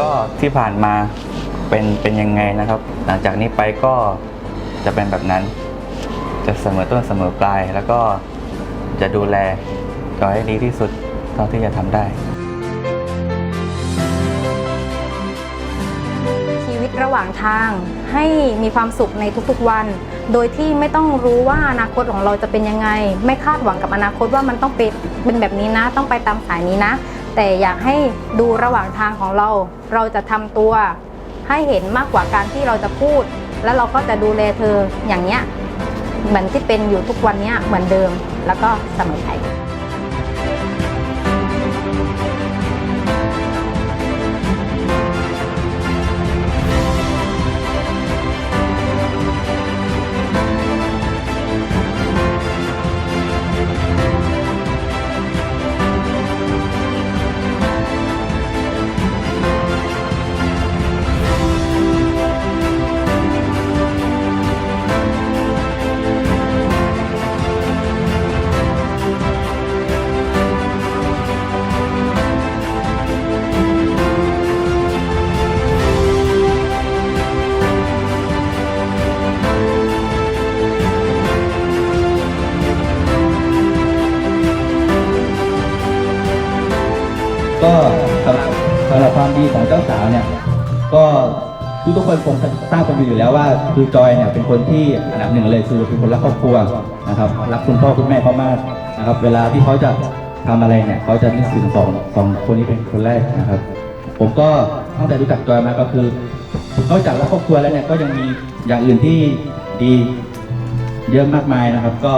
ก็ที่ผ่านมาเป็นเป็นยังไงนะครับ หลังจากนี้ไปก็จะเป็นแบบนั้น จะเสมอต้นเสมอปลาย แล้วก็จะดูแลจอให้ดีที่สุดเท่าที่จะทำได้ ชีวิตระหว่างทางให้มีความสุขในทุกๆวัน โดยที่ไม่ต้องรู้ว่าอนาคตของเราจะเป็นยังไง ไม่คาดหวังกับอนาคตว่ามันต้องเป็นเป็นแบบนี้นะ ต้องไปตามสายนี้นะ แต่อยากให้ดูระหว่างทางของเรา เราจะทำตัวให้เห็นมากกว่าการที่เราจะพูด แล้วเราก็จะดูแลเธออย่างเนี้ยเหมือนที่เป็นอยู่ทุกวันเนี้ยเหมือนเดิมแล้วก็สมัยไป ก็สำหรับสำหรับความดีของเจ้าสาวเนี่ย ก็ทุกทุกคนคงทราบกันอยู่แล้วว่าคือจอยเนี่ยเป็นคนที่อันดับหนึ่งเลยคือเป็นคนรักครอบครัวนะครับรักคุณพ่อคุณแม่เขามากนะครับ เวลาที่เขาจะทำอะไรเนี่ยเขาจะนึกถึงสองสองคนนี้เป็นคนแรกนะครับ ผมก็ตั้งแต่รู้จักจอยมาก็คือนอกจากรักครอบครัวแล้วเนี่ยก็ยังมีอย่างอื่นที่ดีเยอะมากมายนะครับ ก็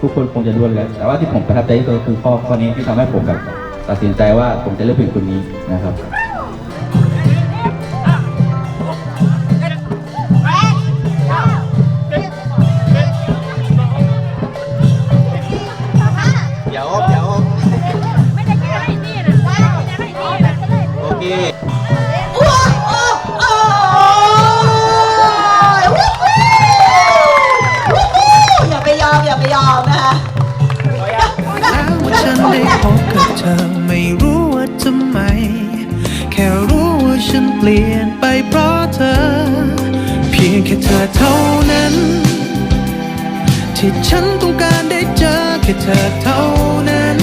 ทุกคนคงจะดูแลแต่ว่าที่ผมประทับใจที่สุดคือข้อข้อนี้ที่ทำให้ผมแบบ ตัดสินใจว่าผมจะเลือกเป็นคนนี้นะครับอย่าไปยอมอย่าไปยอม พียงแค่เธอเท่านั้น ที่ฉันต้องการได้เจอแค่เธอเท่านั้น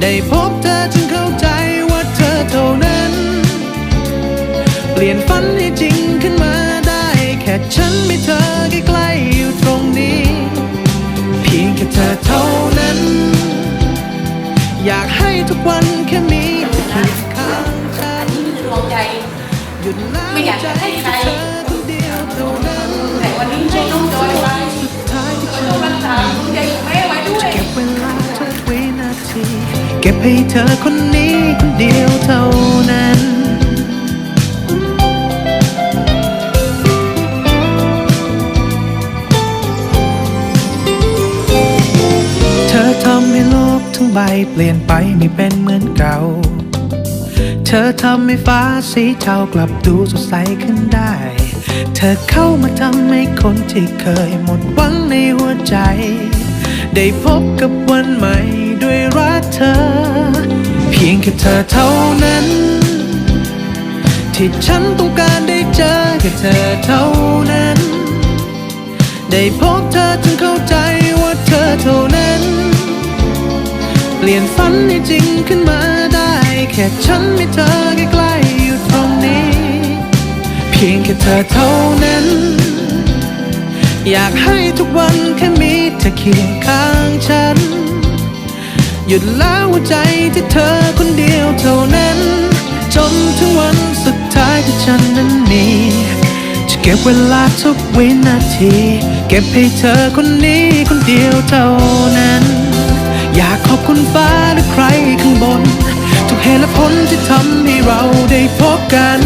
ได้พบเธอจึงเข้าใจว่าเธอเท่านั้น เปลี่ยนฝันให้จริงขึ้นมาได้ แค่ฉันมีเธอใกล้ๆอยู่ตรงนี้ เพียงแค่เธอเท่านั้น อยากให้ทุกวันแค่มี ไม่อยากจะให้ใครเธอคนเดียวเท่านั้นแต่วันนี้ให้น้องจอยไปสุดท้ายที่ก็ฉัต้องรันกษาดวงใจของแม่ไว้ด้วยเก็บเวลาทุกวินาทีเก็บให้เธอคนนี้คนเดียวเท่านั้นเธอทำให้โลกทั้งใบเปลี่ยนไปไม่เป็นเหมือนเก่าเธอทำให้ฟ้าสีเทากลับดูสดใสขึ้นได้ เธอเข้ามาทำให้คนที่เคยหมดหวังในหัวใจ ได้พบกับวันใหม่ด้วยรักเธอ เพียงแค่เธอเท่านั้น ที่ฉันต้องการได้เจอแค่เธอเท่านั้น ได้พบเธอจึงเข้าใจว่าเธอเท่านั้น เปลี่ยนฝันให้จริงขึ้นมา แค่ฉันมีเธอใกล้ๆอยู่ตรงนี้ เพียงแค่เธอเท่านั้น อยากให้ทุกวันแค่มีเธอเคียงข้างฉัน หยุดแล้วหัวใจที่เธอคนเดียวเท่านั้น จนถึงวันสุดท้ายที่ฉันนั้นมีจะเก็บเวลาทุกวินาที เก็บให้เธอคนนี้คนเดียวเท่านั้น อยากขอบคุณฟ้า ตุและผลที่ทำให้เราได้พบกัน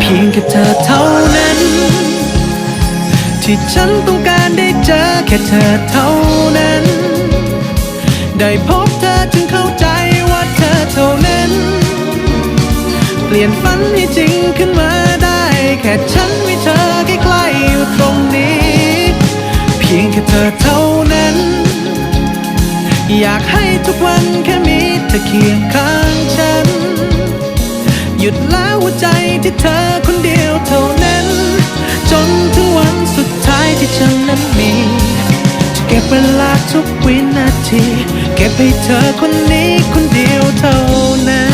เพียงแค่เธอเท่านั้น ที่ฉันต้องการได้เจอแค่เธอเท่านั้น ได้พบเธอจึงเข้าใจว่าเธอเท่านั้น เปลี่ยนฝันให้จริงขึ้นมาได้ แค่ฉันมีเธอใกล้ๆอยู่ตรงนี้ เพียงแค่เธอเท่านั้น อยากให้ทุกวันแค่มีเธอเคียงข้างฉัน หยุดแล้วหัวใจที่เธอคนเดียวเท่านั้น จนถึงวันสุดท้ายที่ฉันนั้นมี จะเก็บเวลาทุกวินาที เก็บให้เธอคนนี้คนเดียวเท่านั้น